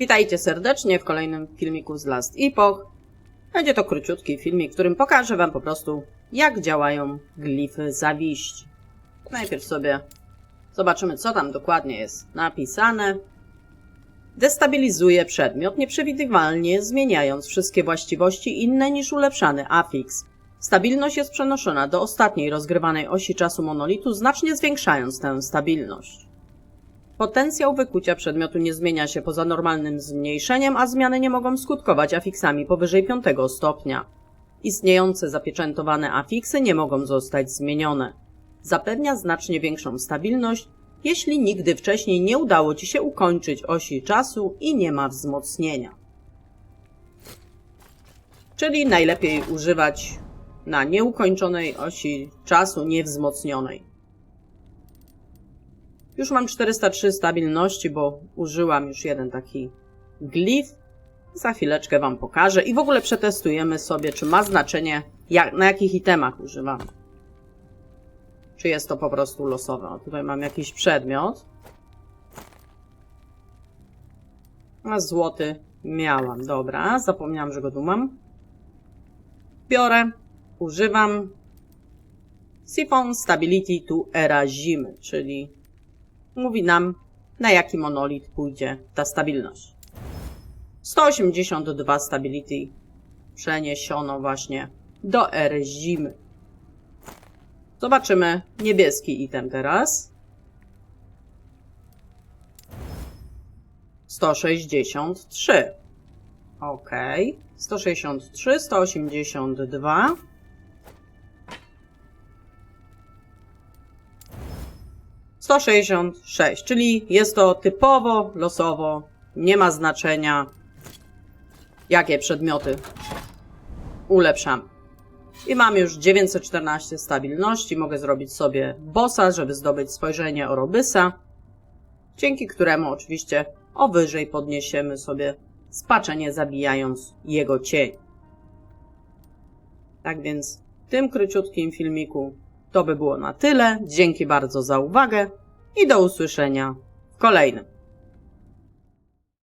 Witajcie serdecznie w kolejnym filmiku z Last Epoch. Będzie to króciutki filmik, w którym pokażę Wam po prostu, jak działają glify zawiści. Najpierw sobie zobaczymy, co tam dokładnie jest napisane. Destabilizuje przedmiot nieprzewidywalnie, zmieniając wszystkie właściwości inne niż ulepszany afix. Stabilność jest przenoszona do ostatniej rozgrywanej osi czasu monolitu, znacznie zwiększając tę stabilność. Potencjał wykucia przedmiotu nie zmienia się poza normalnym zmniejszeniem, a zmiany nie mogą skutkować afiksami powyżej 5 stopnia. Istniejące zapieczętowane afiksy nie mogą zostać zmienione. Zapewnia znacznie większą stabilność, jeśli nigdy wcześniej nie udało Ci się ukończyć osi czasu i nie ma wzmocnienia. Czyli najlepiej używać na nieukończonej osi czasu niewzmocnionej. Już mam 403 stabilności, bo użyłam już jeden taki glif. Za chwileczkę Wam pokażę i w ogóle przetestujemy sobie, czy ma znaczenie, jak, na jakich itemach używam. Czy jest to po prostu losowe. O, tutaj mam jakiś przedmiot. A złoty miałam, dobra. Zapomniałam, że go tu mam. Biorę, używam Siphon Stability to Era Zimy, czyli mówi nam, na jaki monolit pójdzie ta stabilność. 182 stability przeniesiono właśnie do ery zimy. Zobaczymy niebieski item teraz. 163. Ok. 163, 182. Sto sześćdziesiąt sześć, czyli jest to typowo losowo, nie ma znaczenia, jakie przedmioty ulepszamy. I mam już 914 stabilności. Mogę zrobić sobie bossa, żeby zdobyć spojrzenie Orobysa, dzięki któremu oczywiście o wyżej podniesiemy sobie spaczenie, zabijając jego cień. Tak więc w tym króciutkim filmiku to by było na tyle. Dzięki bardzo za uwagę i do usłyszenia w kolejnym.